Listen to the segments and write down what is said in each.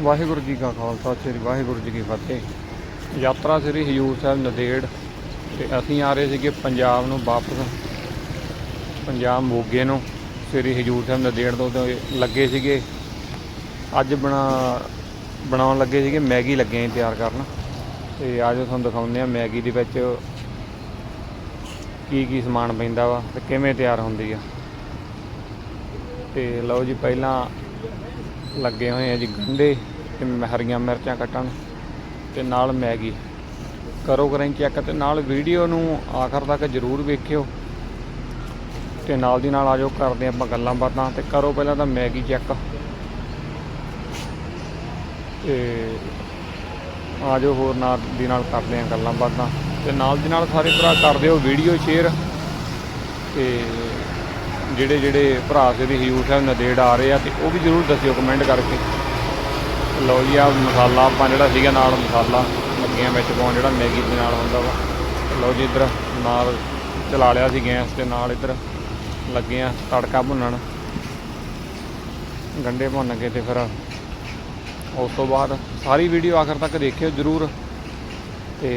ਵਾਹਿਗੁਰੂ ਜੀ ਕਾ ਖਾਲਸਾ, ਸ੍ਰੀ ਵਾਹਿਗੁਰੂ ਜੀ ਕੀ ਫਤਿਹ। ਯਾਤਰਾ ਸ੍ਰੀ ਹਜੂਰ ਸਾਹਿਬ ਨਦੇੜ ਤੇ ਅਸੀਂ ਆ ਰਹੇ ਸੀਗੇ ਪੰਜਾਬ ਨੂੰ ਵਾਪਸ। ਪੰਜਾਬ ਮੋਗੇ ਨੂੰ, ਸ੍ਰੀ ਹਜੂਰ ਸਾਹਿਬ ਨਦੇੜ ਤੋਂ ਲੱਗੇ ਸੀਗੇ। ਅੱਜ ਬਣਾ, ਬਣਾਉਣ ਲੱਗੇ ਸੀਗੇ ਮੈਗੀ ਲੱਗੇ ਸੀ ਤਿਆਰ ਕਰਨ। ਤੇ ਅੱਜ ਤੁਹਾਨੂੰ ਦਿਖਾਉਂਦੇ ਆ ਮੈਗੀ ਦੇ ਵਿੱਚ ਕੀ ਕੀ ਸਮਾਨ ਪੈਂਦਾ ਵਾ ਤੇ ਕਿਵੇਂ ਤਿਆਰ ਹੁੰਦੀ ਆ। ਤੇ ਲਓ ਜੀ, ਪਹਿਲਾਂ ਲੱਗੇ ਹੋਏ ਆ ਜੀ ਗੰਢੇ ਤੇ ਮ- ਹਰੀਆਂ ਮਿਰਚਾਂ ਕੱਟਣ ਤੇ ਨਾਲ ਮੈਗੀ। ਕਰੋ ਕਰਾਂ ਚੈੱਕ ਤੇ ਨਾਲ ਵੀਡੀਓ ਨੂੰ ਆਖਰ ਤੱਕ ਜ਼ਰੂਰ ਵੇਖਿਓ। ਤੇ ਨਾਲ ਦੀ ਨਾਲ ਆਜੋ, ਕਰਦੇ ਆਪਾਂ ਗੱਲਾਂ ਬਾਤਾਂ ਤੇ ਕਰੋ ਪਹਿਲਾਂ ਤਾਂ ਮੈਗੀ ਚੈੱਕ। ਤੇ ਆਜੋ ਹੋਰ ਨਾਲ ਦੀ ਨਾਲ ਕਰਦੇ ਆ ਗੱਲਾਂ ਬਾਤਾਂ। ਤੇ ਨਾਲ ਦੀ ਨਾਲ ਸਾਰੇ ਭਰਾ ਕਰ ਦਿਓ ਵੀਡੀਓ ਸ਼ੇਅਰ। ਤੇ ਜਿਹੜੇ ਜਿਹੜੇ ਭਰਾ ਸ੍ਰੀ ਹਜੂਰ ਸਾਹਿਬ ਨਦੇੜ ਆ ਰਹੇ ਆ, ਤੇ ਉਹ ਵੀ ਜ਼ਰੂਰ ਦੱਸਿਓ ਕਮੈਂਟ ਕਰਕੇ। ਲਓ ਜੀ ਆ ਮਸਾਲਾ, ਆਪਾਂ ਜਿਹੜਾ ਸੀਗਾ ਨਾਲ ਮਸਾਲਾ ਲੱਗਿਆ ਵਿੱਚ ਪਾਉਣ ਜਿਹੜਾ ਮੈਗੀ ਦੇ ਨਾਲ ਹੁੰਦਾ ਵਾ। ਲਓ ਜੀ, ਇੱਧਰ ਨਾਲ ਚਲਾ ਲਿਆ ਸੀ ਗੈਸ ਤੇ ਨਾਲ ਇੱਧਰ ਲੱਗੇ ਆ ਤੜਕਾ ਭੁੰਨਣ। ਗੰਡੇ ਭੁੰਨ ਕੇ ਤੇ ਫਿਰ ਉਸ ਤੋਂ ਬਾਅਦ ਸਾਰੀ ਵੀਡੀਓ ਆਖਰ ਤੱਕ ਦੇਖਿਓ ਜ਼ਰੂਰ। ਤੇ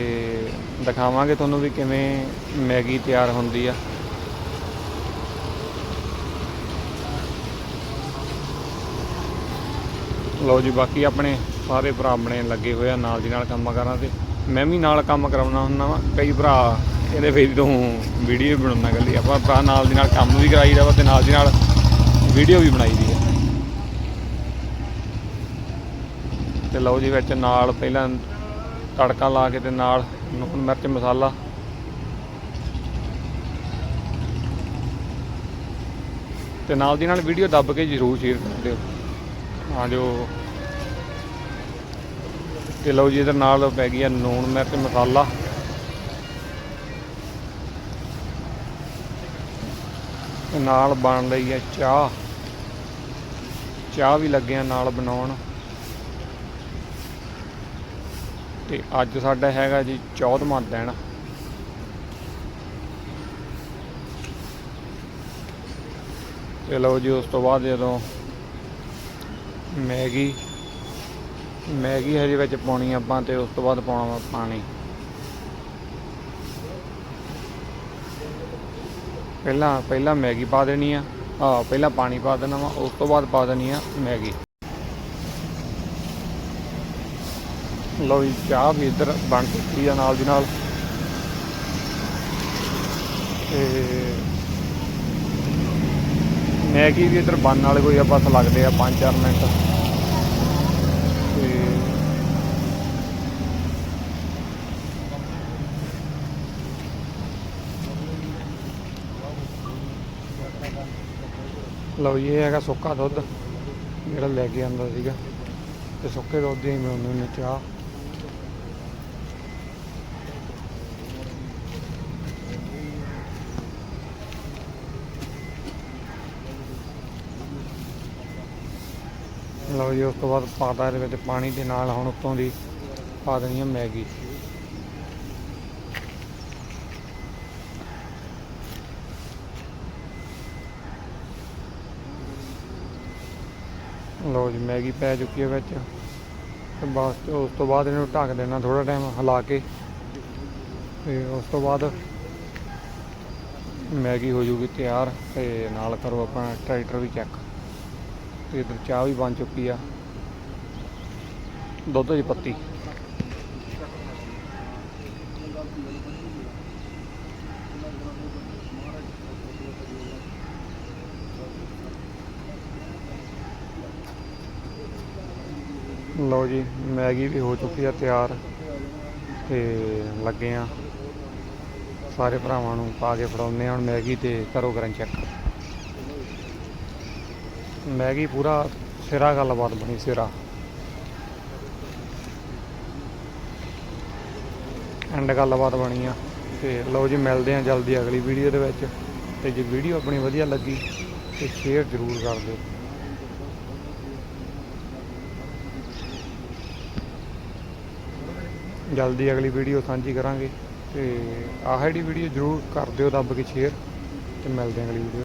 ਦਿਖਾਵਾਂਗੇ ਤੁਹਾਨੂੰ ਵੀ ਕਿਵੇਂ ਮੈਗੀ ਤਿਆਰ ਹੁੰਦੀ ਆ। ਲਓ ਜੀ, ਬਾਕੀ ਆਪਣੇ ਸਾਰੇ ਭਰਾ ਆਪਣੇ ਲੱਗੇ ਹੋਏ ਆ, ਨਾਲ ਦੀ ਨਾਲ ਕੰਮ ਕਰਾਂ ਤੇ ਮੈਂ ਵੀ ਨਾਲ ਕੰਮ ਕਰਾਉਣਾ ਹੁੰਦਾ ਵਾ। ਕਈ ਭਰਾ ਇਹਦੇ ਫੇਰ ਤੋਂ ਵੀਡੀਓ ਵੀ ਬਣਾਉਣਾ ਗੱਲੀ ਆਪਾਂ ਭਰਾ ਨਾਲ ਦੀ ਨਾਲ ਕੰਮ ਵੀ ਕਰਾਈਦਾ ਵਾ ਤੇ ਨਾਲ ਦੀ ਨਾਲ ਵੀਡੀਓ ਵੀ ਬਣਾਈਦੀ ਹੈ ਤੇ ਲਓ ਜੀ, ਵਿੱਚ ਨਾਲ ਪਹਿਲਾਂ ਤੜਕਾ ਲਾ ਕੇ ਤੇ ਨਾਲ ਲੂਣ ਮਿਰਚ ਮਸਾਲਾ। ਤੇ ਨਾਲ ਦੀ ਨਾਲ ਵੀਡੀਓ ਦੱਬ ਕੇ ਜ਼ਰੂਰ ਸ਼ੇਅਰ ਕਰ ਦਿਓ। ਹਾਂ ਜੋ ਤੇ ਲਓ ਜੀ, ਇਹਦੇ ਨਾਲ ਪੈ ਗਈ ਆ ਨੂਣ ਮਿਰਚ ਮਸਾਲਾ। ਨਾਲ ਬਣ ਰਹੀ ਹੈ ਚਾਹ। ਚਾਹ ਵੀ ਲੱਗਿਆ ਨਾਲ ਬਣਾਉਣ। ਤੇ ਅੱਜ ਸਾਡਾ ਹੈਗਾ ਜੀ 14ਵਾਂ ਦਿਨ ਤੇ ਲਓ ਜੀ, ਉਸ ਤੋਂ ਬਾਅਦ ਜਦੋਂ ਮੈਗੀ ਮੈਗੀ ਹਜੇ ਵਿੱਚ ਪਾਉਣੀ ਆਪਾਂ ਤੇ ਉਸ ਤੋਂ ਬਾਅਦ ਪਾਉਣਾ ਵਾ ਪਾਣੀ। ਪਹਿਲਾਂ ਪਹਿਲਾਂ ਮੈਗੀ ਪਾ ਦੇਣੀ ਆ। ਆ ਪਹਿਲਾਂ ਪਾਣੀ ਪਾ ਦੇਣਾ ਵਾ, ਉਸ ਤੋਂ ਬਾਅਦ ਪਾ ਦੇਣੀ ਆ ਮੈਗੀ। ਲੋ ਜੀ, ਚਾਹ ਵੀ ਇੱਧਰ ਬਣ ਚੁੱਕੀ ਆ ਨਾਲ ਦੀ ਨਾਲ। ਤੇ ਮੈਗੀ ਵੀ ਇੱਧਰ ਬੰਨ ਵਾਲੇ ਕੋਈ ਆ ਬਸ ਲੱਗਦੇ ਆ 5-4 ਮਿੰਟ। ਤੇ ਲਓ ਜੀ, ਇਹ ਹੈਗਾ ਸੁੱਕਾ ਦੁੱਧ, ਜਿਹੜਾ ਲੈ ਕੇ ਆਂਦਾ ਸੀਗਾ। ਤੇ ਸੁੱਕੇ ਦੁੱਧ ਦੀ ਬਣਾਉਂਦੇ ਨੇ ਚਾਹ ਲਓ ਜੀ, ਉਸ ਤੋਂ ਬਾਅਦ ਪਾਤਾ ਇਹਦੇ ਵਿੱਚ ਪਾਣੀ ਦੇ ਨਾਲ ਹੁਣ ਉੱਤੋਂ ਦੀ ਪਾ ਦੇਣੀ ਹੈ ਮੈਗੀ। ਲਓ ਜੀ, ਮੈਗੀ ਪੈ ਚੁੱਕੀ ਹੈ ਵਿੱਚ। ਤੇ ਬਸ ਉਸ ਤੋਂ ਬਾਅਦ ਇਹਨੂੰ ਢੱਕ ਦੇਣਾ ਥੋੜਾ ਟਾਈਮ ਹਿਲਾ ਕੇ। ਤੇ ਉਸ ਤੋਂ ਬਾਅਦ ਮੈਗੀ ਹੋ ਜੂਗੀ ਤਿਆਰ ਤੇ ਨਾਲ ਕਰੋ ਆਪਣਾ ਟਰੈਕਟਰ ਵੀ ਚੈੱਕ। ਤੇ ਇਧਰ ਚਾਹ ਵੀ ਬਣ ਚੁੱਕੀ ਆ। ਦੁੱਧ ਦੀ ਪੱਤੀ। ਲਓ ਜੀ, ਮੈਗੀ ਵੀ ਹੋ ਚੁੱਕੀ ਆ ਤਿਆਰ ਤੇ ਲੱਗੇ ਆ। ਸਾਰੇ ਭਰਾਵਾਂ ਨੂੰ ਪਾ ਕੇ ਫੜਾਉਂਦੇ ਆ ਹੁਣ ਮੈਗੀ ਤੇ ਕਰੋ ਕਰਾਂ ਚੈੱਕ ਮੈਂ ਮੈਗੀ ਪੂਰਾ ਸਿਰਾ ਗੱਲਬਾਤ ਬਣੀ, ਸਿਰਾ। ਐਂਡ ਗੱਲਬਾਤ ਬਣੀ ਆ। ਤੇ ਲਓ ਜੀ, ਮਿਲਦੇ ਆ ਜਲਦੀ ਅਗਲੀ ਵੀਡੀਓ ਦੇ ਵਿੱਚ। ਤੇ ਜੇ ਵੀਡੀਓ ਆਪਣੀ ਵਧੀਆ ਲੱਗੀ, ਤੇ ਸ਼ੇਅਰ ਜ਼ਰੂਰ ਕਰ ਦਿਓ। ਜਲਦੀ ਅਗਲੀ ਵੀਡੀਓ ਸਾਂਝੀ ਕਰਾਂਗੇ। ਤੇ ਆਹ ਜਿਹੜੀ ਵੀਡੀਓ ਜ਼ਰੂਰ ਕਰ ਦਿਓ, ਦੱਬ ਕੇ ਸ਼ੇਅਰ ਤੇ ਮਿਲਦੇ ਆ ਅਗਲੀ ਵੀਡੀਓ